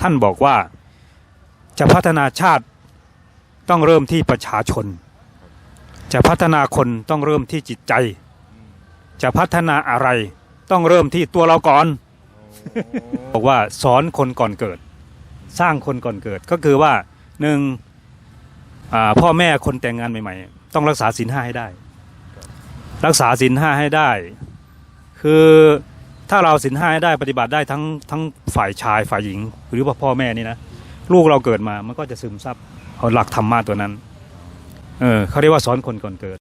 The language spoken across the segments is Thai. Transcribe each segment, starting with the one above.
ท่านบอกว่าจะพัฒนาชาติต้องเริ่มที่ประชาชน จะพัฒนาคนต้องเริ่มที่จิตใจ จะพัฒนาอะไรต้องเริ่มที่ตัวเราก่อน บอกว่าสอนคนก่อนเกิด สร้างคนก่อนเกิดก็คือว่าหนึ่งพ่อแม่คนแต่งงานใหม่ ๆ ต้องรักษาศีลห้าให้ได้ รักษาศีลห้าให้ได้ คือ ถ้าเราศีลห้าให้ได้ปฏิบัติได้ทั้งทั้งฝ่ายชายฝ่ายหญิง หรือว่าพ่อแม่นี่นะลูกเราเกิดมามันก็จะซึมซับหลักธรรมะตัวนั้น เออเขาเรียกว่าสอนคนก่อนเกิด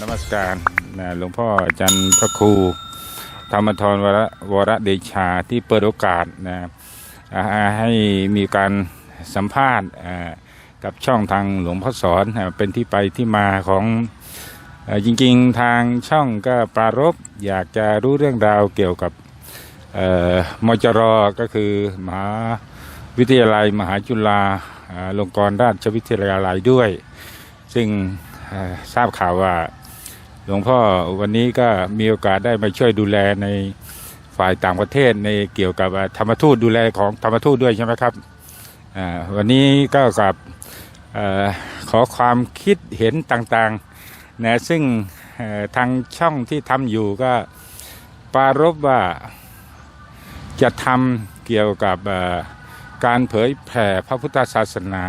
นมัสการนะหลวงพ่ออาจารย์พระครู ธรรมทรวรวรเดชาที่เปิดโอกาสนะ ให้มีการสัมภาษณ์กับช่องทางหลวงพ่อสอนเป็นที่ไปที่มาของจริงๆทางช่องก็ปรารบอยากจะรู้เรื่องราวเกี่ยวกับเอ่อมจรก็คือมหาวิทยาลัยมหาจุฬาลงกรณราชวิทยาลัยด้วย ซึ่งทราบข่าวว่าหลวงพ่อวันนี้ก็มีโอกาสได้มาช่วยดูแลใน ฝ่ายต่างประเทศในเกี่ยวกับธรรมทูตดูแลของธรรมทูตด้วยใช่ไหมครับวันนี้ก็กับอขอความคิดเห็นต่างๆนะซึ่งทางช่องที่ทำอยู่ก็ปรารบว่าจะทำเกี่ยวกับการเผยแผ่พระพุทธศาสนา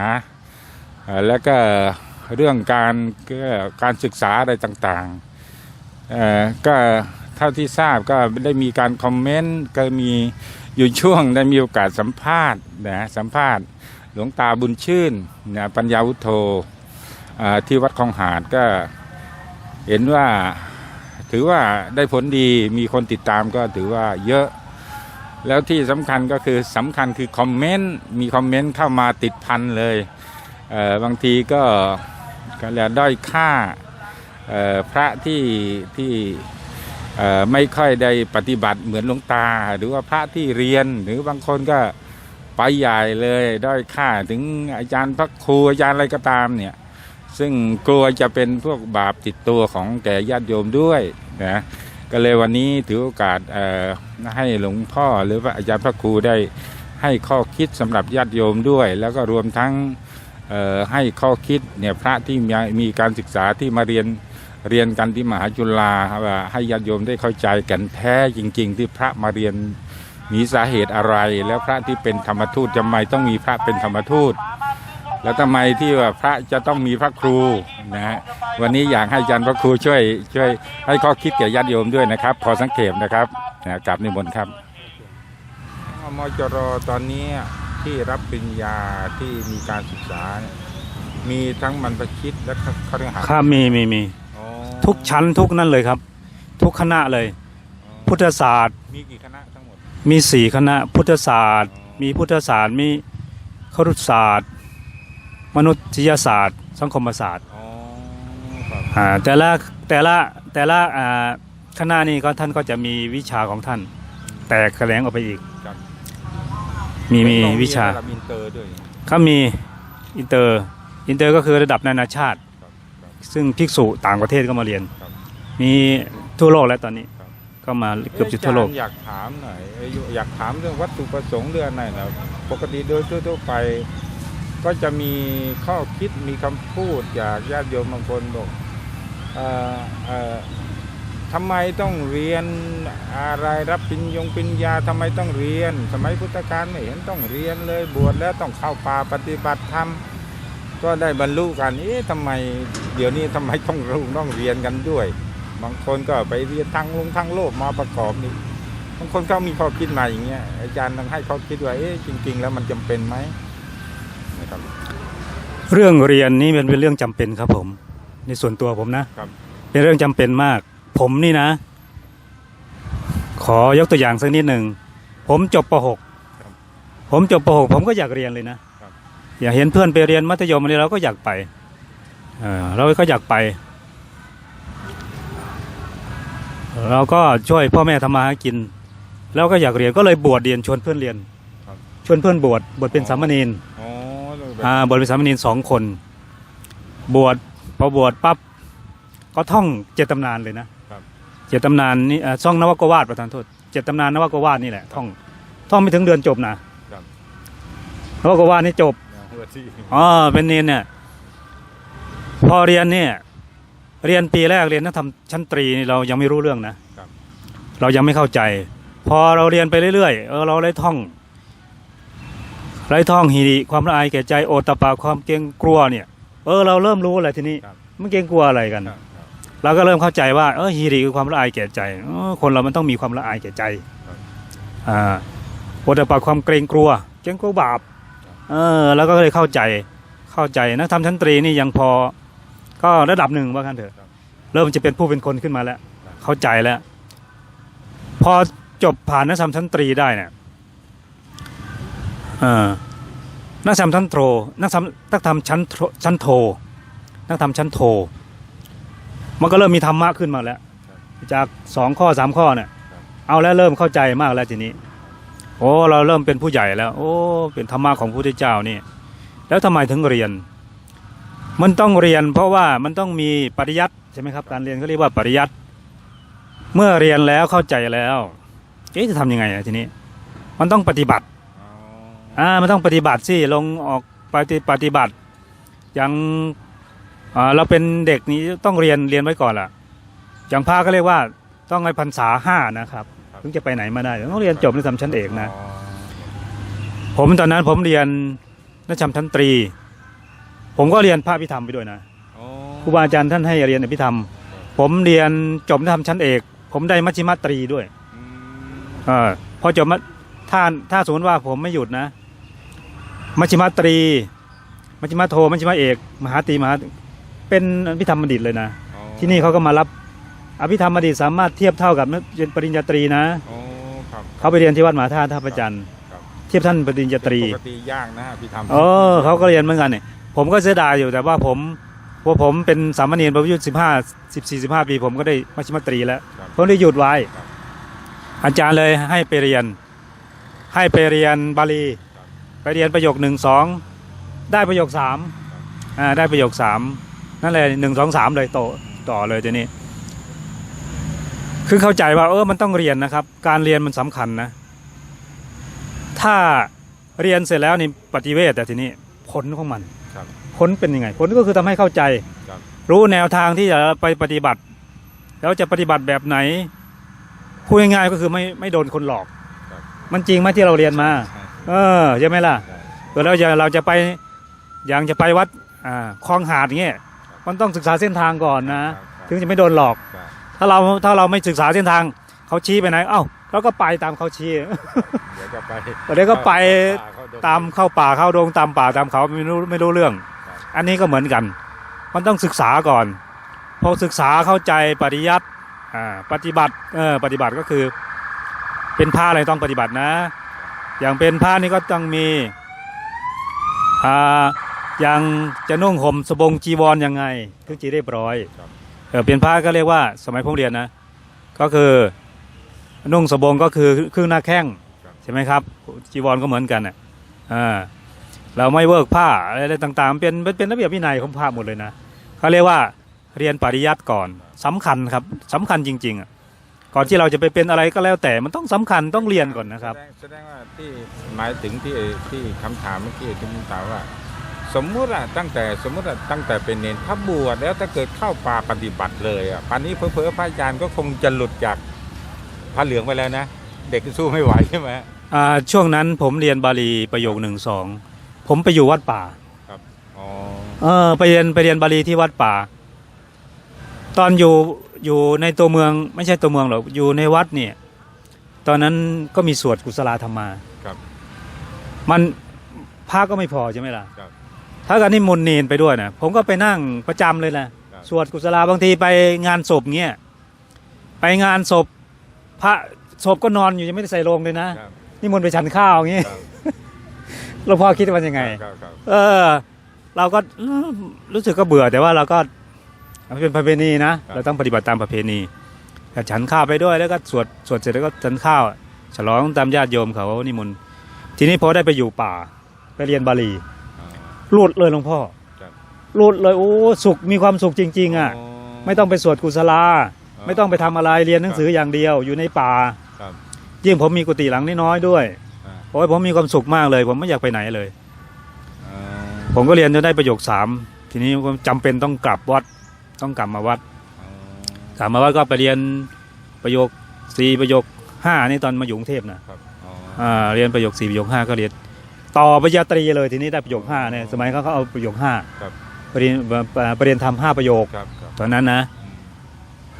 และก็เรื่องการการศึกษาอะไรต่างๆก็ เท่าที่ทราบก็ได้มีการคอมเมนต์ก็มีอยู่ช่วงได้มีโอกาสสัมภาษณ์นะสัมภาษณ์ หลวงตาบุญชื่นนะปัญญาวุฒโธที่วัดคลองหาดก็เห็นว่าถือว่าได้ผลดีมีคนติดตามก็ถือว่าเยอะ แล้วที่สำคัญก็คือสำคัญคือคอมเมนต์มีคอมเมนต์เข้ามาติดพันเลยเบางทีก็ก็เรียกด้อยค่าพระที่ที่ ไม่ค่อยได้ปฏิบัติเหมือนหลวงตา หรือว่าพระที่เรียนหรือบางคนก็ไปใหญ่เลยด้อยค่าถึงอาจารย์พระครูอาจารย์อะไรก็ตามเนี่ยซึ่งกลัวจะเป็นพวกบาปติดตัวของแก่ญาติโยมด้วยนะก็เลยวันนี้ถือโอกาสให้หลวงพ่อหรือว่าอาจารย์พระครูได้ให้ข้อคิดสำหรับญาติโยมด้วย แล้วก็รวมทั้งให้ข้อคิดเนี่ยพระที่มีการศึกษาที่มาเรียน เรียนกันที่มหาจุฬาว่าให้ญาติโยมได้เข้าใจกันแท้จริง ๆ ที่พระมาเรียนมีสาเหตุอะไร แล้วพระที่เป็นธรรมทูตทำไมต้องมีพระเป็นธรรมทูต แล้วทำไมที่ว่าพระจะต้องมีพระครูนะฮะวันนี้อยากให้อาจารย์พระครูช่วย ช่วยให้ข้อคิดแก่ญาติโยมด้วยนะครับ พอสังเกตนะครับนะกลับนิมนต์ครับมจรตอนนี้ที่รับปริญญาที่มีการศึกษาเนี่ยมีทั้งมันประชิตและคฤหัสถ์ครับมีมีมีอ๋อ ทุกชั้นทุกนั่นเลยครับ ทุกคณะเลย พุทธศาสตร์ มีกี่คณะทั้งหมด มีสี่คณะ พุทธศาสตร์ มีพุทธศาสตร์มีครุศาสตร์ มนุษยศาสตร์ สังคมศาสตร์อ๋อครับอ่าแต่ละแต่ละแต่ละอ่าคณะนี้ก็ท่านก็จะมีวิชาของท่าน แตกแขลงออกไปอีกครับมีมีต้องวิชาระดับอินเตอร์ด้วยเขามีอินเตอร์อินเตอร์ก็คือระดับนานาชาติครับครับ ซึ่งภิกษุต่างประเทศก็มาเรียนครับมีทั่วโลกแล้วตอนนี้ครับก็มาเกือบจะทั่วโลกอาจารย์อยากถามหน่อยเอ่ออยากถามเรื่องวัตถุประสงค์เรื่องไหนนะปกติโดยทั่วๆไป ก็จะมีข้อคิดมีคำพูดจากญาติโยมบางคนบอกเอ่อเอ่อทำไมต้องเรียนอะไรรับปริญญงปริญญาทำไมต้องเรียน สมัยพุทธกาลไม่เห็นต้องเรียนเลยบวชแล้วต้องเข้าป่าปฏิบัติธรรม ก็ได้บรรลุกันเอ๊ะทำไมเดี๋ยวนี้ทำไมต้องรู้ต้องเรียนกันด้วย บางคนก็ไปเรียนทางลงทางโลกมาประกอบนี่บางคนก็มีข้อคิดมาอย่างเงี้ยอาจารย์ต้องให้ข้อคิดว่าเอ๊ะจริง ๆ แล้วมันจำเป็นไหมนะครับเรื่องเรียนนี่เป็นเป็นเรื่องจำเป็นครับ ผม ในส่วนตัวผมนะครับเป็นเรื่องจำเป็นมาก ผมนี่นะ ขอยกตัวอย่างสักนิดหนึ่งผมจบป .6 ผมจบป .6 ผมก็อยากเรียนเลยนะ อยากเห็นเพื่อนไปเรียนมัธยมอะไรเราก็อยากไปเออเราก็อยากไป เราก็ช่วยพ่อแม่ทำมาหากิน แล้วก็อยากเรียนก็เลยบวชเรียนชวนเพื่อนเรียนครับชวนเพื่อนบวชบวชเป็นสามเณรอ๋อแบอ่าบวชเป็นสามเณรสองคน บวชพอบวชปั๊บก็ท่องเจ็ดตำนานเลยนะครับเจ็ดตำนานนี่อ่าช่องนวกวาดประธานโทษเจ็ดตำนานนวกวาดนี่แหละท่องท่องไม่ถึงเดือนจบนะครับนวกวาดนี่จบ หัวที่อ๋อเป็นเนนเนี่ย พอเรียนเนี่ย เรียนปีแรกเรียนนักธรรมชั้นตรีนี่เรายังไม่รู้เรื่องนะเรายังไม่เข้าใจ พอเราเรียนไปเรื่อยๆเออเราได้ท่องได้ท่องฮีริความละอายแก่ใจโอตตปปาความเกรงกลัวเนี่ย เออเราเริ่มรู้อะไรทีนี้ครับมันเกรงกลัวอะไรกันครับครับเราก็เริ่มเข้าใจว่าเออฮีริคือความละอายแก่ใจเออคนเรามันต้องมีความละอายแก่ใจครับอ่าโอตตปปาความเกรงกลัว เกรงกลัวบาป เออ แล้วก็เลยเข้าใจเข้าใจนักธรรมชั้นตรีนี่ยังพอ ก็ระดับหนึ่งว่ากันเถอะ เริ่มจะเป็นผู้เป็นคนขึ้นมาแล้ว เข้าใจแล้ว พอจบผ่านนักธรรมชั้นตรีได้เนี่ยเออนักธรรมชั้นโทนักธรรมนักธรรมชั้นชั้นโทนักธรรมชั้นโท มันก็เริ่มมีธรรมะขึ้นมาแล้ว จากสองข้อสามข้อเนี่ย เอาแล้วเริ่มเข้าใจมากแล้วทีนี้ โอ้เราเริ่มเป็นผู้ใหญ่แล้ว โอ้เป็นธรรมะของพระพุทธเจ้านี่ แล้วทำไมถึงเรียน มันต้องเรียน เพราะว่ามันต้องมีปริยัติใช่ไหมครับการเรียนเขาเรียกว่าปริยัติเมื่อเรียนแล้วเข้าใจแล้วเอ๊ะจะทำยังไงอะทีนี้ มันต้องปฏิบัติอ่ามันต้องปฏิบัติสิลงออกปฏิปฏิบัติอย่างอ่าเราเป็นเด็กนี้ต้องเรียนเรียนไว้ก่อนล่ะอย่างพระก็เรียกว่าต้องให้พรรษาห้านะครับ ถึงจะไปไหนมาได้ต้องเรียนจบในสำชั้นเอกนะอ๋อผมตอนนั้นผมเรียนนักธรรมชั้นตรี ผมก็เรียนพระพิธรรมไปด้วยนะอ๋อครูบาอาจารย์ท่านให้เรียนอภิธรรม ผมเรียนจบนักธรรมชั้นเอก ผมได้มัชฌิมาตรีด้วยอืมเออพอจบมาถ้าถ้าสมมติว่าผมไม่หยุดนะ มัชฌิมาตรี มัชฌิมาโทมัชฌิมาเอก มหาตรีมหาเป็นอภิธรรมบัณฑิตเลยนะอ๋อที่นี่เขาก็มารับ อภิธรรมบัณฑิตสามารถเทียบเท่ากับนักเรียนปริญญาตรีนะอ๋อครับเขาไปเรียนที่วัดมหาธาตุท่าประจันทร์ครับเทียบท่านปริญญาตรี ปกติยากนะพี่ทำเออเขาก็เรียนเหมือนกันเนี่ยผมก็เสียดายอยู่แต่ว่าผมพอผมเป็นสามเณรประยุทธ์สิบห้าสิบสี่สิบห้าปี ผมก็ได้มัชฌิมาตรีแล้วครับผมได้หยุดไว้ครับอาจารย์เลยให้ไปเรียน ให้ไปเรียนบาลี ไปเรียนประโยคหนึ่งสองได้ประโยคสามอ่าได้ประโยคสามนั่นเลยหนึ่งสองสามเลยโตต่อเลยทีนี้ คือเข้าใจว่าเออมันต้องเรียนนะครับ การเรียนมันสำคัญนะ ถ้าเรียนเสร็จแล้วนี่ปฏิเวทแต่ทีนี้ผลของมันครับผลเป็นยังไง ผลก็คือทำให้เข้าใจครับรู้แนวทางที่จะไปปฏิบัติ แล้วจะปฏิบัติแบบไหนพูดง่ายๆก็คือไม่ไม่โดนคนหลอกครับมันจริงไหมที่เราเรียนมาใช่เออใช่ไหมล่ะใช่เกิดเราจะเราจะไปอย่างจะไปวัดอ่าคลองหาดเงี้ยมันต้องศึกษาเส้นทางก่อนนะครับถึงจะไม่โดนหลอกครับ ถ้าเราถ้าเราไม่ศึกษาเส้นทางเขาชี้ไปไหนเอ้าเราก็ไปตามเขาชี้เดี๋ยวก็ไปเดี๋ยวก็ไปเข้ดงตามเข้าป่าเข้าดงตามป่าตามเขาไม่รู้ไม่รู้เรื่อง อันนี้ก็เหมือนกัน มันต้องศึกษาก่อนพอศึกษาเข้าใจปริยัติอ่าปฏิบัติเออปฏิบัติก็คือเป็นผ้าอะไรต้องปฏิบัตินะ อย่างเป็นผ้านี่ก็ต้องมีอ่าอย่างจะนุ่งห่มสบงจีวรยังไงถึงจะเรียบร้อยครับ เออเป็นผ้าก็เรียกว่าสมัยผมเรียนนะ ก็คือนุ่งสบงก็คือครึ่งหน้าแข้งใช่ไหมครับ จีวรก็เหมือนกันอะอ่าเราไม่เวิร์กผ้าอะไรต่างๆเป็นเป็นเป็นระเบียบวินัยของผ้าหมดเลยนะเขาเรียกว่าเรียนปริยัติก่อนสำคัญครับสำคัญจริงๆอะก่อนที่เราจะไปเป็นอะไรก็แล้วแต่มันต้องสำคัญต้องเรียนก่อนนะครับแสดงว่าที่หมายถึงที่ที่คำถามเมื่อกี้ที่ผมถามว่า สมมุติอะตั้งแต่สมมุติอะตั้งแต่เป็นเนนถ้าบวชแล้วถ้าเกิดเข้าป่าปฏิบัติเลยอะป่านนี้เพอเพอๆพระอาจารย์ก็คงจะหลุดจากพระเหลืองไปแล้วนะ เด็กสู้ไม่ไหวใช่ไหมอ่าช่วงนั้นผมเรียนบาลีประโยคหนึ่งสองผมไปอยู่วัดป่าอ๋อเออไปเรียนไปเรียนบาลีที่วัดป่า ตอนอยู่อยู่ในตัวเมืองไม่ใช่ตัวเมืองหรอกอยู่ในวัดเนี่ย ตอนนั้นก็มีสวดกุศลธรรมาครับ มันพระก็ไม่พอใช่ไหมล่ะครับ ถ้าการนิมนต์เนนไปด้วยนะผมก็ไปนั่งประจำเลยนะครับสวดกุศลาบางทีไปงานศพเงี้ยไปงานศพพระศพก็นอนอยู่ยังไม่ได้ใส่โลงเลยนะครับนิมนต์ไปฉันข้าวอย่างงี้ครับหลวงพ่อคิดว่ายังไงครับครับเออ เราก็เออรู้สึกก็เบื่อแต่ว่าเราก็มันเป็นประเพณีนะเราต้องปฏิบัติตามประเพณีแต่ฉันข้าวไปด้วยแล้วก็สวดสวดเสร็จแล้วก็ฉันข้าว ฉลองตามญาติโยมเขานิมนต์ทีนี้พอได้ไปอยู่ป่าไปเรียนบาลีอ๋อ หลุดเลยหลวงพ่อครับหลุดเลยโอ้สุขมีความสุขจริง ๆ อะ ไม่ต้องไปสวดกุศลา ไม่ต้องไปทำอะไรเรียนหนังสืออย่างเดียว อยู่ในป่าครับยิ่งผมมีกุฏิหลังน้อยๆด้วยอ่าโอ้ยผมมีความสุขมากเลย ผมไม่อยากไปไหนเลยอ่าผมก็เรียนจนได้ประโยคสามทีนี้ผมจำเป็นต้องกลับวัดต้องกลับมาวัดอ๋อกลับมาวัดก็ไปเรียนประโยคสี่ประโยคห้านี่ตอนมาอยู่กรุงเทพนะครับอ๋ออ่าเรียนประโยคสี่ประโยคห้าก็เรียน ต่อปริญญาตรีเลยทีนี้ได้ประโยคห้าเนี่ยสมัยเขาเขาเอาประโยคห้าครับ ปริญปริญญาทำห้าประโยค ครับครับตอนนั้นนะอืม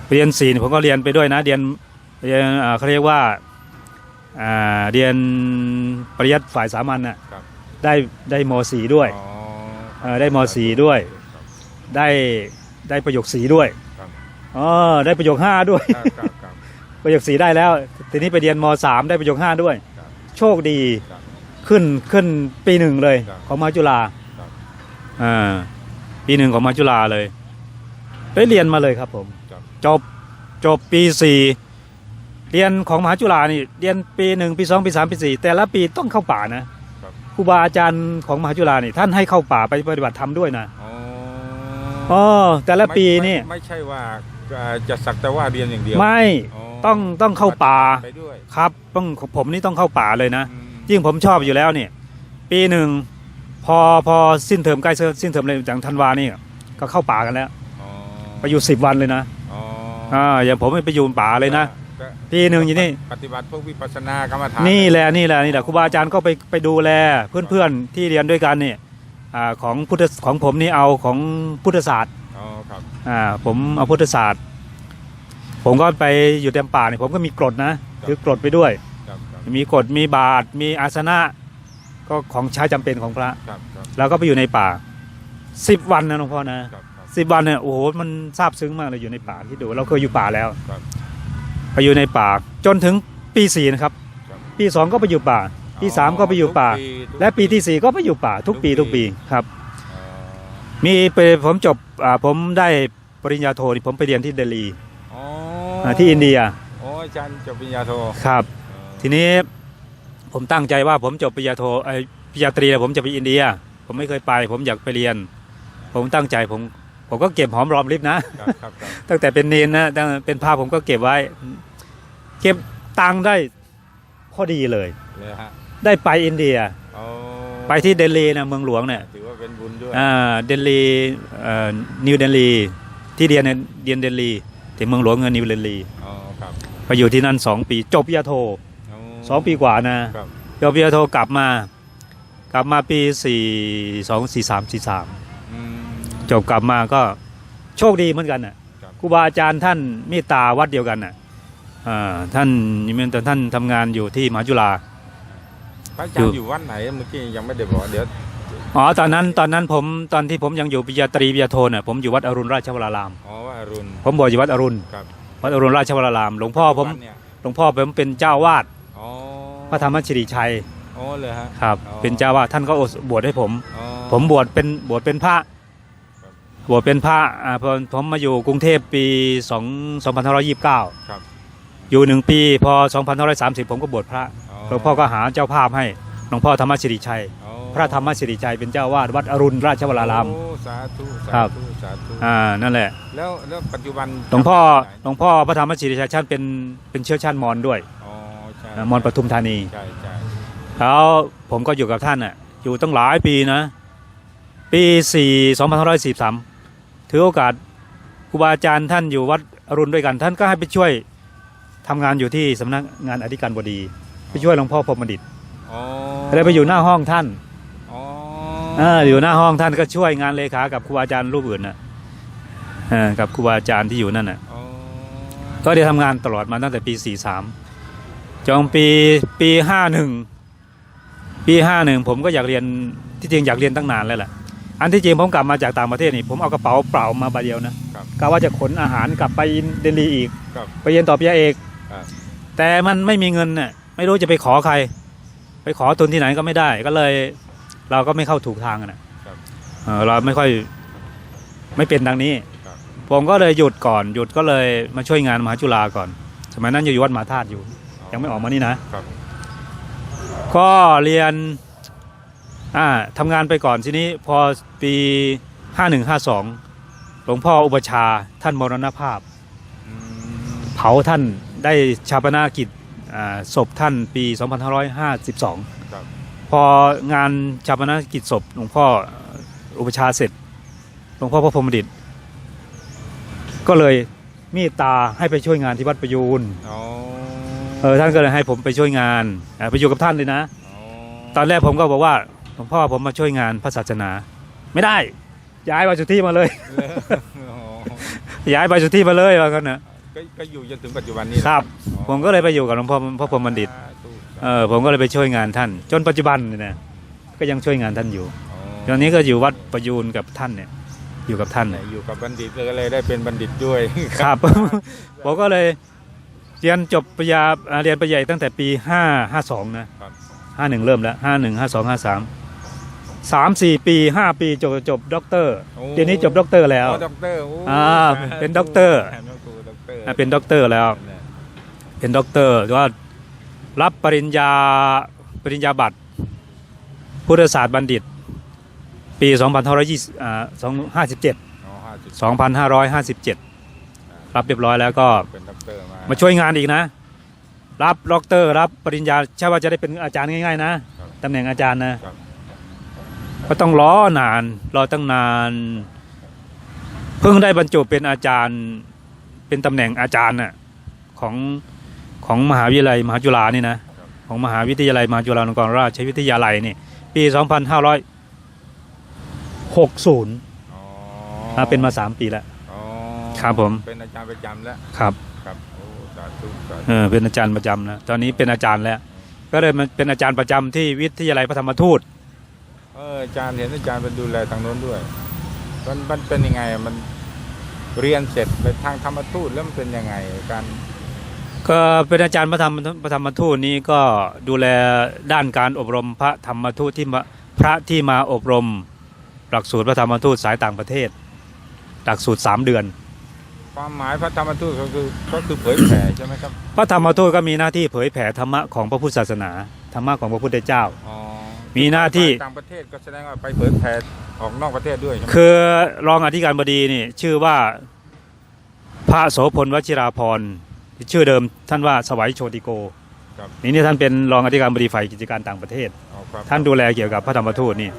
เรียนสี่ผมก็เรียนไปด้วยนะ เรียนเรียนอ่าเขาเรียกว่าอ่าเรียนปริยัติฝ่ายสามัญน่ะครับ ได้ได้มสี่ด้วยอ๋อเออได้มสี่ด้วย ครับ ได้ได้ประโยคสีด้วยครับ อ๋อได้ประโยคห้าด้วย ครับครับครับ ประโยคสีได้แล้ว ทีนี้ไปเรียนมสามได้ประโยคห้าด้วย ครับ โชคดีครับ ขึ้นขึ้นปีหนึ่งเลย ครับของมหาจุฬาครับ อ่าปีหนึ่งของมหาจุฬาเลย ได้เรียนมาเลยครับ ผม ครับ จบจบปีสี่เรียนของมหาจุฬานี่เรียนปีหนึ่งปีสองปีสามปีสี่แต่ละปีต้องเข้าป่านะครับ ครูบาอาจารย์ของมหาจุฬานี่ท่านให้เข้าป่าไปปฏิบัติธรรมด้วยนะอ๋ออ๋อแต่ละปีไม่นี่ไม่ไม่ใช่ว่าเอ่อจะสักแต่ว่าเรียนอย่างเดียวไม่อ๋อต้องต้องเข้าป่า ไปด้วยครับต้องผมนี่ต้องเข้าป่าเลยนะ อืม ยิ่งผมชอบอยู่แล้วเนี่ยปีหนึ่งพอพอสิ้นเทอมใกล้สิ้นเทอมเลยอย่างธันวานี่ก็เข้าป่ากันแล้วอ๋อไปอยู่สิบวันเลยนะอ๋ออ่าอย่างผมไปอยู่ป่าเลยนะก็ปีหนึ่งอย่างนี้ปฏิบัติพวกวิปัสสนากรรมฐานนี่แหละนี่แหละนี่แหละครูบาอาจารย์ก็ไปไปดูแลเพื่อนๆที่เรียนด้วยกันเนี่ยอ่าของพุทธของผมนี่เอาของพุทธศาสตร์อ๋อครับอ่าผมเอาพุทธศาสตร์ ผมก็ไปอยู่เต็มป่าเนี่ยผมก็มีกรดนะถือกรดไปด้วยครับครับ มีกฎมีบาทมีอาสนะก็ของใช้จำเป็นของพระ ครับครับเราก็ไปอยู่ในป่าสิบวันนะหลวงพ่อนะครับครับสิบวันเนี่ยโอ้โหมันซาบซึ้งมากเลยอยู่ในป่าที่ดูเราเคยอยู่ป่าแล้ว ครับ ไปอยู่ในป่า จนถึงปีสี่นะครับ ครับ ปีสองก็ไปอยู่ป่า ปีสามก็ไปอยู่ป่า ทุกและปีที่สี่ก็ไปอยู่ป่า ทุกปีทุทุกกปีปีครับ อ๋อมีไปผมจบอ่าผมได้ปริญญาโทนี่ผมไปเรียนที่เดลีอ๋ออ่าที่อินเดียอ๋ออาจารย์จบปริญญาโท ครับอ๋อ ทีนี้ผมตั้งใจว่าผมจบปริญญาโทไอยปริญญาตรีแล้วผมจะไปอินเดีย ผมไม่เคยไป ผมอยากไปเรียน ผมตั้งใจผมผมก็เก็บหอมรอมริบนะครับครับครับตั้งแต่เป็นเนนนะตั้งเป็นภาพผมก็เก็บไว้ เก็บตังค์ได้พอดีเลยเลยฮะได้ไปอินเดียอ๋อไปที่เดลีนะเมืองหลวงเนี่ยถือว่าเป็นบุญด้วยอ่าเดลีเอ่อนิวเดลีที่เรียนเนี่ยเรียนเดลีที่เมืองหลวงเงินนิวเดลีอ๋อครับไปอยู่ที่นั่นสองปี จบปริญญาโทอ๋อ สองปีกว่านะครับจบปริญญาโทกลับมา กลับมาปีสี่สองสี่สามสี่สามอืมจบกลับมาก็โชคดีเหมือนกันน่ะครับครูบาอาจารย์ท่านเมตตาวัดเดียวกันน่ะอ่าท่านเหมือนแต่ท่านทำงานอยู่ที่มหาจุฬาพระอาจารย์อยู่วัดไหนเมื่อกี้ยังไม่ได้บอกเดี๋ยวอ๋อตอนนั้นตอนนั้นผมตอนที่ผมยังอยู่ปริญญาตรีปริญญาโทน่ะผมอยู่วัดอรุณราชวรารามอ๋อว่าอรุณผมบวชอยู่วัดอรุณครับวัดอรุณราชวราราม หลวงพ่อผมวัดเนี่ยหลวงพ่อผมเป็นเจ้าวาดอ๋อพ ระธรรมชิริชัยอ๋อเลยฮะครับ อ๋อเป็นเจ้าวาดท่านก็บวชให้ผม อ๋อ ผมบวชเป็นบวชเป็นพระครับบวชเป็นพระอ่าพอผมมาอยู่กรุงเทพปี2 2529ครับ อยู่หนึ่งปีพอ 2530 ผมก็บวชพระหลวงพ่อก็หาเจ้าภาพให้หลวงพ่อธรรมสิริชัย อ๋อพระธรรมสิริชัยเป็นเจ้าวาดวัดอรุณราชวราราม โอ้สาธุครัสาบธุสาธุอ่านั่นแหละแล้วแล้วปัจจุบันหลวงพ่อไหนหลวงพ่อพระธรรมสิริชัยท่านเป็นเป็นเชื้อชาติมอญด้วย อ๋อใช่อ่า มอญปทุมธานี ใช่ใช่แล้วผมก็อยู่กับท่านน่ะอยู่ตั้งหลายปีนะ ปี4 2543ถือโอกาสครูบาอาจารย์ท่านอยู่วัดอรุณด้วยกัน ท่านก็ให้ไปช่วยทำงานอยู่ที่สำนักงานอธิการบดี ไปช่วยหลวงพ่อพรหมบัณฑิตอ๋อเลยไปอยู่หน้าห้องท่านอ๋ออ่าอยู่หน้าห้องท่านก็ช่วยงานเลขากับครูบาอาจารย์รูปอื่นนะอ่ากับครูบาอาจารย์ที่อยู่นั่นน่ะอ๋อก็ได้ทำงานตลอดมาตั้งแต่ปี 43 จนปีปี51ปี51ผมก็อยากเรียนที่จริงอยากเรียนตั้งนานแล้วแหละอันที่จริงผมกลับมาจากต่างประเทศนี่ผมเอากระเป๋าเปล่ามาใบเดียวนะครับกะว่าจะขนอาหารกลับไปอินเดลีอีก ครับ ไปเรียนต่อปริญญาเอกครับ แต่มันไม่มีเงินน่ะไม่รู้จะไปขอใคร ไปขอทุนที่ไหนก็ไม่ได้ ก็เลย เราก็ไม่เข้าถูกทางอะนะครับเออเราไม่ค่อยไม่เป็นดังนี้ ครับ ผมก็เลยหยุดก่อนหยุดก็เลยมาช่วยงานมหาจุฬาก่อน สมัยนั้นอยู่วัดมหาธาตุอยู่ ยังไม่ออกมานี่นะครับ ก็เรียนอ่าทำงานไปก่อนทีนี้พอปีห้าหนึ่งห้าสองหลวงพ่ออุปชฌาย์ท่านมรณภาพอืมเผาท่านได้ชาปนากิจอ่าศพท่านปี 2552 ครับ พองานชาปนากิจศพหลวงพ่ออุปชฌาย์เสร็จ หลวงพ่อพระพรหมดิต ก็เลยเมีตาให้ไปช่วยงานที่วัดประยูน อ๋อ เออท่านก็เลยให้ผมไปช่วยงานอ่าไปอยู่กับท่านเลยนะอ๋อตอนแรกผมก็บอกว่าหลวงพ่อผมมาช่วยงานพระศาสนา ไม่ได้ ย้ายไปสุทธิมาเลยอ๋อย้ายไปสุทธิมาเลยว่ากันนะก็ก็อยู่จนถึงปัจจุบันนี้ครับอ๋อผมก็เลยไปอยู่กับหลวงพ่อพระพรหมบัณฑิตสาธุเออผมก็เลยไปช่วยงานท่าน จนปัจจุบันเนี่ยนะก็ยังช่วยงานท่านอยู่อ๋อตอนนี้ก็อยู่วัดประยูนกับท่านเนี่ย อยู่กับท่านเนี่ยอยู่กับบัณฑิตก็เลยได้เป็นบัณฑิตด้วยครับผมก็เลย เรียนจบปริญญาอ่าเรียนปริญญาเอกตั้งแต่ปีห้าห้าสองนะครับห้าหนึ่งเริ่มแล้วห้าหนึ่งห้าสองห้าสามสามสี่ปีห้าปีจบจบด็อกเตอร์โอ้เดี๋ยวนี้จบด็อกเตอร์แล้ว อ๋อด็อกเตอร์โอ่าเป็นด็อกเตอร์แม่ครูด็อกเตอร์อ่าเป็นด็อกเตอร์แล้วเป็นด็อกเตอร์ว่ารับปริญญาปริญญาบัตร พุทธศาสตร์บัณฑิต ปี 2520อ่า257 อ๋อห้าสิบ2557 รับเรียบร้อยแล้วก็เป็นด็อกเตอร์มามาช่วยงานอีกนะ รับด็อกเตอร์ รับปริญญาใช่ว่าจะได้เป็นอาจารย์ง่ายๆนะครับตำแหน่งอาจารย์นะครับก็ต้องรอนานรอตั้งนาน เพิ่งได้บรรจุเป็นอาจารย์เป็นตำแหน่งอาจารย์น่ะของของมหาวิทยาลัยมหาจุฬานี่นะของมหาวิทยาลัยมหาจุฬาลงกรณราชวิทยาลัยนี่ปี 2560อ๋ออ่าเป็นมา 3 ปีแล้วอ๋อ ครับผม เป็นอาจารย์ประจำแล้วครับครับโอ้สาธุสาธุเออเป็นอาจารย์ประจำนะตอนนี้เป็นอาจารย์แล้ว ก็เลยมาเป็นอาจารย์ประจำที่วิทยาลัยพระธรรมทูต เอออาจารย์เห็นอาจารย์เป็นดูแลทางโน้นด้วย มันมันเป็นยังไงอะมันเรียนเสร็จไปทางธรรมทูตแล้วมันเป็นยังไงการก็เป็นอาจารย์พระธรรมพระธรรมทูตนี้ก็ดูแลด้านการอบรมพระธรรมทูตที่มาพระที่มาอบรม หลักสูตรพระธรรมทูตสายต่างประเทศ หลักสูตร3เดือน ความหมายพระธรรมทูตก็คือก็คือเผยแผ่ใช่ไหมครับ พระธรรมทูตก็มีหน้าที่เผยแผ่ธรรมะของพระพุทธศาสนาธรรมะของพระพุทธเจ้า อ๋อมีหน้าที่ ต่างประเทศก็แสดงว่าไปเผยแผ่ออกนอกประเทศด้วยใช่ไหมคือรองอธิการบดีนี่ชื่อว่าพระโสพลวชิราพรชื่อเดิมท่านว่าสวัยโชติโกครับนี่นี่ท่านเป็นรองอธิการบดีฝ่ายกิจการต่างประเทศ อ๋อครับท่านดูแลเกี่ยวกับพระธรรมทูตนี่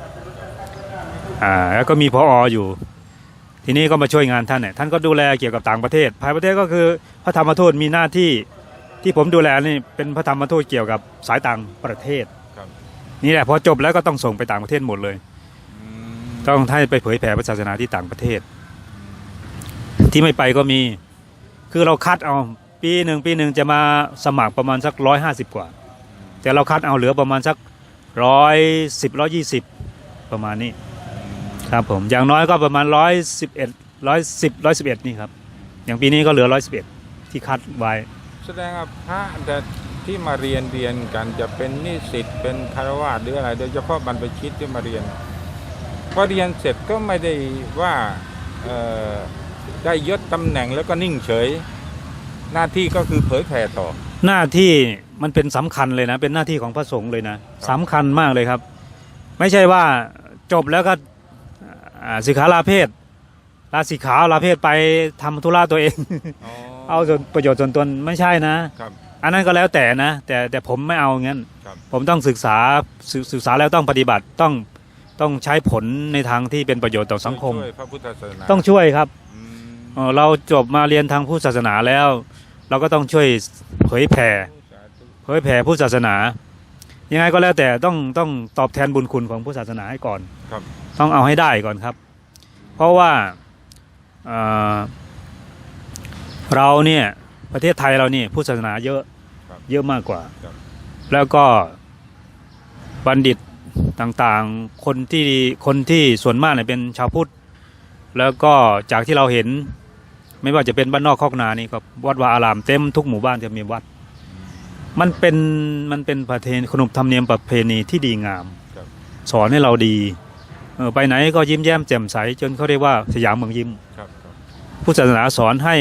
อ่าแล้วก็มีพอออยู่ ทีนี้ก็มาช่วยงานท่านเนี่ยท่านก็ดูแลเกี่ยวกับต่างประเทศ ภายประเทศก็คือพระธรรมทูตมีหน้าที่ที่ผมดูแลนี่เป็นพระธรรมทูตเกี่ยวกับสายต่างประเทศครับนี่แหละพอจบแล้วก็ต้องส่งไปต่างประเทศหมดเลยอืมต้องให้ไปเผยแผ่พระศาสนาที่ต่างประเทศ ที่ไม่ไปก็มี คือเราคัดเอาปีหนึ่งปีหนึ่งจะมาสมัครประมาณสักร้อยห้าสิบกว่า แต่เราคัดเอาเหลือประมาณสักร้อยสิบร้อยยี่สิบประมาณนี้ ครับผมอย่างน้อยก็ประมาณร้อยสิบเอ็ดร้อยสิบร้อยสิบเอ็ดนี่ครับ อย่างปีนี้ก็เหลือร้อยสิบเอ็ดที่คัดไว้ แสดงว่าพระแต่ที่มาเรียนเรียนกันจะเป็นนิสิตเป็นคารวะหรืออะไร โดยเฉพาะบรรพชิตที่มาเรียนพอเรียนเสร็จก็ไม่ได้ว่าเอ่อได้ยศตำแหน่งแล้วก็นิ่งเฉย หน้าที่ก็คือเผยแผ่ต่อ หน้าที่มันเป็นสำคัญเลยนะ เป็นหน้าที่ของพระสงฆ์เลยนะสำคัญมากเลยครับ ไม่ใช่ว่าจบแล้วก็อ่า สิกขาลาเพศลาสิกขาลาเพศไปทำธุระตัวเองอ๋อเอาส่วนประโยชน์ส่วนตนไม่ใช่นะครับอันนั้นก็แล้วแต่นะ แต่แต่ผมไม่เอางั้นครับผมต้องศึกษาศึกศึกษาแล้วต้องปฏิบัติต้องต้องใช้ผลในทางที่เป็นประโยชน์ต่อสังคมช่วยพระพุทธศาสนาต้องช่วยครับอืมเอ่อเราจบมาเรียนทางพุทธศาสนาแล้ว เราก็ต้องช่วยเผยแผ่สาธุเผยแผ่พุทธศาสนา ยังไงก็แล้วแต่ต้องต้องตอบแทนบุญคุณของพุทธศาสนาให้ก่อนครับ ต้องเอาให้ได้ก่อนครับ เพราะว่าเอ่อเราเนี่ยประเทศไทยเรานี่พุทธศาสนาเยอะครับเยอะมากกว่าครับแล้วก็บัณฑิตต่างๆ คนที่คนที่ส่วนมากเนี่ยเป็นชาวพุทธ แล้วก็จากที่เราเห็นไม่ว่าจะเป็นบ้านนอกคอกนานี่ก็วัดวาอารามเต็มทุกหมู่บ้านจะมีวัด มันเป็นมันเป็นประเพณีขนบธรรมเนียมประเพณีที่ดีงามครับสอนให้เราดีเออ ไปไหนก็ยิ้มแย้มแจ่มใสจนเขาเรียกว่าสยามเมืองยิ้มครับครับพุทธศาสนาสอนให้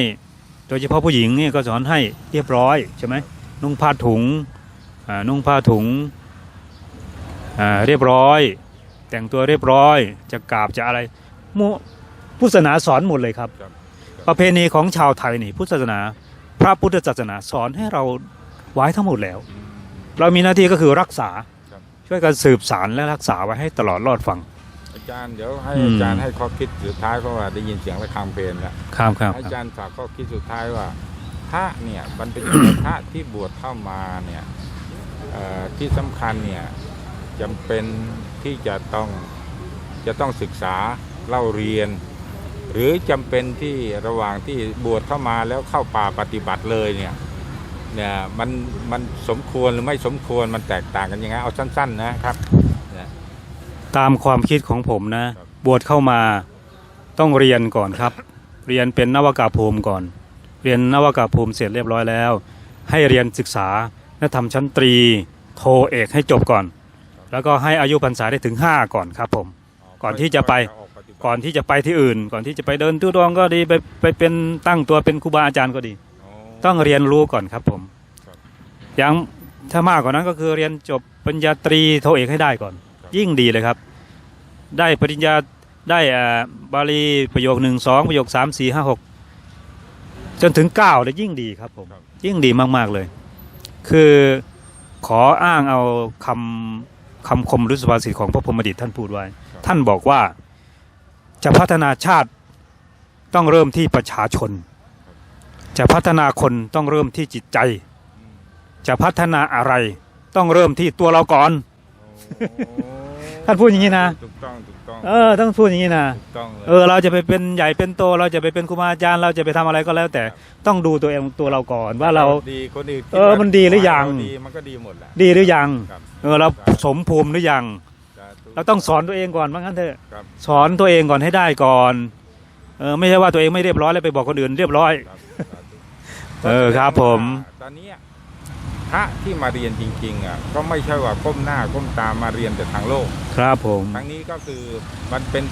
โดยเฉพาะผู้หญิงเนี่ยก็สอนให้เรียบร้อยใช่ไหมนุ่งผ้าถุงอ่านุ่งผ้าถุงอ่าเรียบร้อย แต่งตัวเรียบร้อย จะกราบจะอะไรมุพุทธศาสนาสอนหมดเลยครับครับ ประเพณีของชาวไทยนี่พุทธศาสนา พระพุทธศาสนาสอนให้เราไว้ทั้งหมดแล้วอืมเรามีหน้าที่ก็คือรักษาครับช่วยกันสืบสารและรักษาไว้ให้ตลอดรอดฟังอา จารย์เดี๋ยวให้อืมอาจารย์ให้ข้อคิดสุดท้ายเพราะว่าได้ยินเสียงระฆังเพลงแล้วครับครับอาจารย์ฝากข้อคิดสุดท้ายว่าพระเนี่ยมันเป็นพระที่บวชเข้ามาเนี่ยเอ่อที่สำคัญเนี่ยจำเป็นที่จะต้องจะต้องศึกษาเล่าเรียน หรือจำเป็นที่ระหว่างที่บวชเข้ามาแล้วเข้าป่าปฏิบัติเลยเนี่ยเนี่ยมันมันสมควรหรือไม่สมควรมันแตกต่างกันยังไงเอาสั้น ๆ นะครับเนี่ย ตามความคิดของผมนะครับบวชเข้ามาต้องเรียนก่อนครับ เรียนเป็นนวากาภูมิก่อน เรียนนวากาภูมิเสร็จเรียบร้อยแล้ว ให้เรียนศึกษาและทำชั้นตรี โทเอกให้จบก่อน แล้วก็ให้อายุพรรษาได้ถึง 5 ก่อนครับผม ก่อนที่จะไปออกปฏิบัติก่อนที่จะไปที่อื่น ก่อนที่จะไปเดินทุดงค์ก็ดีไปไปเป็นตั้งตัวเป็นครูบาอาจารย์ก็ดีอ๋อต้องเรียนรู้ก่อนครับผมครับอย่างถ้ามากกว่านั้นก็คือเรียนจบปริญญาตรีโทเอกให้ได้ก่อนครับ ยิ่งดีเลยครับ ได้ปริญญาได้อ่าบาลีประโยคหนึ่งสองประโยคสามสี่ห้าหกจนถึงเก้าเลยยิ่งดีครับผมครับยิ่งดีมาก ๆ เลย คือขออ้างเอาคำคำคมหรือสุภาษิตของพระพรหมดิตท่านพูดไว้ ท่านบอกว่าจะพัฒนาชาติต้องเริ่มที่ประชาชน จะพัฒนาคนต้องเริ่มที่จิตใจอืมจะพัฒนาอะไร ต้องเริ่มที่ตัวเราก่อนโอ้ ท่านพูดอย่างนี้นะ ถูกต้องถูกต้องเออต้องพูดอย่างนี้นะ ถูกต้องเลย เออเราจะไปเป็นใหญ่เป็นโต เราจะไปเป็นครูบาอาจารย์เราจะไปทำอะไรก็แล้ว แต่ต้องดูตัวเองตัวเราก่อนว่าเรา ดีคนอื่นเออมันดีหรือยังดีมันก็ดีหมดแหละ ดีหรือยัง ครับ เออเราสมภูมิหรือยังสาธุเราต้องสอนตัวเองก่อนว่างั้นเถอะครับ สอนตัวเองก่อนให้ได้ก่อนเออไม่ใช่ว่าตัวเองไม่เรียบร้อยแล้วไปบอกคนอื่นเรียบร้อย ครับสาธุเออครับผม ตอนนี้พ ระที่มาเรียนจริงๆอะก็ไม่ใช่ว่าก้มหน้าก้มตามาเรียนแต่ทางโลก ครับผมทางนี้ก็คือมันเป็น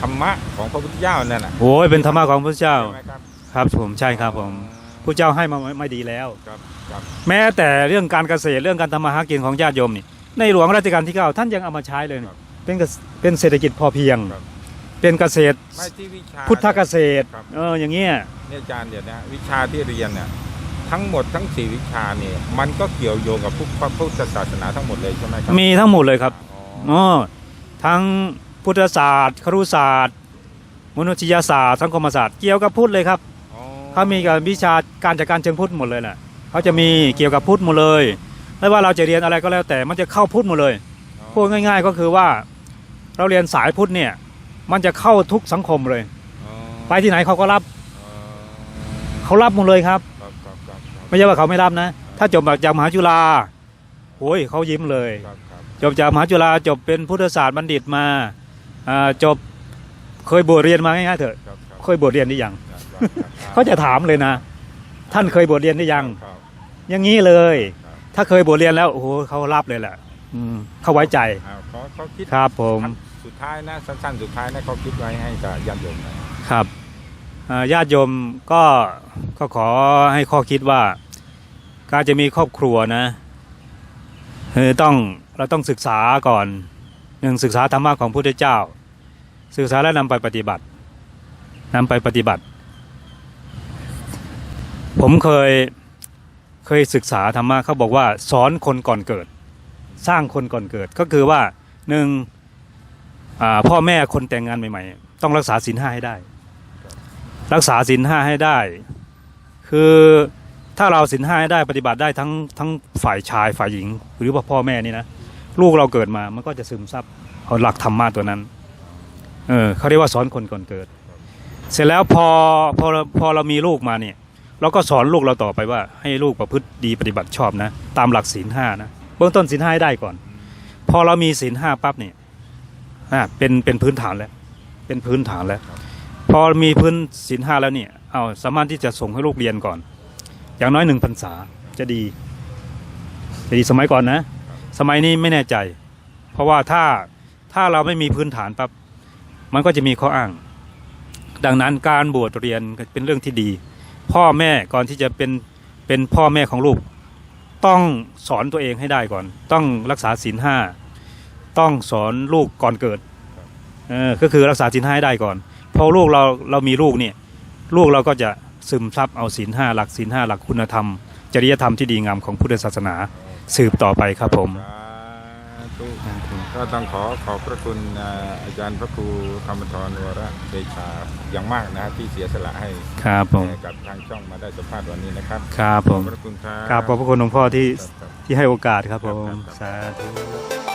ธรรมะของพระพุทธเจ้านั่นน่ะโอ้ยเป็นธรรมะของพระเจ้า ใช่ไหมครับครับผมใช่ครับผมพระเจ้าให้มาไม่ดีแล้ว ครับครับแม้แต่เรื่องการเกษตรเรื่องการทำมาหากินของญาติโยมนี่ในหลวงรัชกาลที่เก้าท่านยังเอามาใช้เลยนี่เป็นเกษเป็นเศรษฐกิจพอเพียงเป็นเกษตรไม่ที่วิชาพุทธเกษตรครับ เอออย่างเงี้ย เนี่ยอาจารย์เดี๋ยวนะวิชาที่เรียนเนี่ย ทั้งหมดทั้งสี่วิชาเนี่ยมันก็เกี่ยวโยงกับพุทธพระพุทธศาสนาทั้งหมดเลยใช่ไหมครัมีทั้งหมดเลยครับอ๋ออ๋อทั้งพุทธศาสตร์ครุศาสตร์มนุษยศาสตร์สังคมศาสตร์เกี่ยวกับพุทธเลยครับอ๋อเขามีกับวิชาการจัดการเชิงพุทธหมดเลยแหละเขาจะมีเกี่ยวกับพุทธหมดเลยไม่ว่าเราจะเรียนอะไรก็แล้วแต่มันจะเข้าพุทธหมดเลยพูดง่าย ๆก็คือว่าเราเรียนสายพุทธเนี่ยมันจะเข้าทุกสังคมเลยอ๋อไปที่ไหนเขาก็รับอ๋อเขารับหมดเลยครับ ไม่ใช่ว่าเขาไม่รับนะ ถ้าจบจากมหาจุฬาโอ้ยเขายิ้มเลยครับครับจบจากมหาจุฬาจบเป็นพุทธศาสตร์บัณฑิตมาอ่าจบเคยบวชเรียนมาง่ายๆเถอะครับครับเคยบวชเรียนหรือยังครับครับครับเขาจะถามเลยนะ ท่านเคยบวชเรียนหรือยังครับอย่างนี้เลยครับถ้าเคยบวชเรียนแล้วโอ้โหเขารับเลยแหละอืมเขาไว้ใจอ่าขอเขาคิดครับผมสุดท้ายนะสั้นๆ สุดท้ายนะเขาคิดไว้ให้กับญาติโยมหน่อยครับอ่า ญาติโยมก็ก็ขอให้ข้อคิดว่า การจะมีครอบครัวนะต้องเราต้องศึกษาก่อนหนึ่งศึกษาธรรมะของพระพุทธเจ้า ศึกษาแล้วนำไปปฏิบัตินำไปปฏิบัติ ผมเคยเคยศึกษาธรรมะเขาบอกว่า สอนคนก่อนเกิด สร้างคนก่อนเกิดก็คือว่าหนึ่งพ่อแม่คนแต่งงานใหม่ ๆ ต้องรักษาศีลห้าให้ได้ รักษาศีลห้าให้ได้ คือถ้าเราศีลห้าให้ได้ปฏิบัติได้ทั้งทั้งฝ่ายชายฝ่ายหญิง หรือว่าพ่อแม่นี่นะลูกเราเกิดมามันก็จะซึมซับเอาหลักธรรมะตัวนั้น เออเขาเรียกว่าสอนคนก่อนเกิด เสร็จแล้วพอพอพอเรามีลูกมาเนี่ย เราก็สอนลูกเราต่อไปว่า ให้ลูกประพฤติดีปฏิบัติชอบนะ ตามหลักศีลห้านะเบื้องต้นศีลห้าให้ได้ก่อน พอเรามีศีลห้าปั๊บเนี่ยอ่าเป็นเป็นพื้นฐานแล้ว เป็นพื้นฐานแล้ว พอมีพื้นศีลห้าแล้วเนี่ยเอาสามารถที่จะส่งให้ลูกเรียนก่อน อย่างน้อยหนึ่งพรรษาจะดี จะดีสมัยก่อนนะ สมัยนี้ไม่แน่ใจ เพราะว่าถ้าถ้าเราไม่มีพื้นฐานปั๊บมันก็จะมีข้ออ้าง ดังนั้นการบวชเรียนเป็นเรื่องที่ดี พ่อแม่ก่อนที่จะเป็นเป็นพ่อแม่ของลูก ต้องสอนตัวเองให้ได้ก่อน ต้องรักษาศีลห้าต้องสอนลูกก่อนเกิดเออก็คือรักษาศีลห้าให้ได้ก่อน พอลูกเราเรามีลูกเนี่ยลูกเราก็จะซึมซับเอาศีลห้าหลักศีลห้าหลักคุณธรรม จริยธรรมที่ดีงามของพุทธศาสนาสืบต่อไปครับผมสาธุก็ต้องขอขอบพระคุณอ่าอาจารย์พระครูธรรมทรวรเดชาอย่างมากนะที่เสียสละให้ครับผมกับทางช่องมาได้สัมภาษณ์วันนี้นะครับครับขผอบมพระคุณครับกราบขอบพระคุณหลวงพ่อที่ครับที่ให้โอกาสครับผมครับสาธุ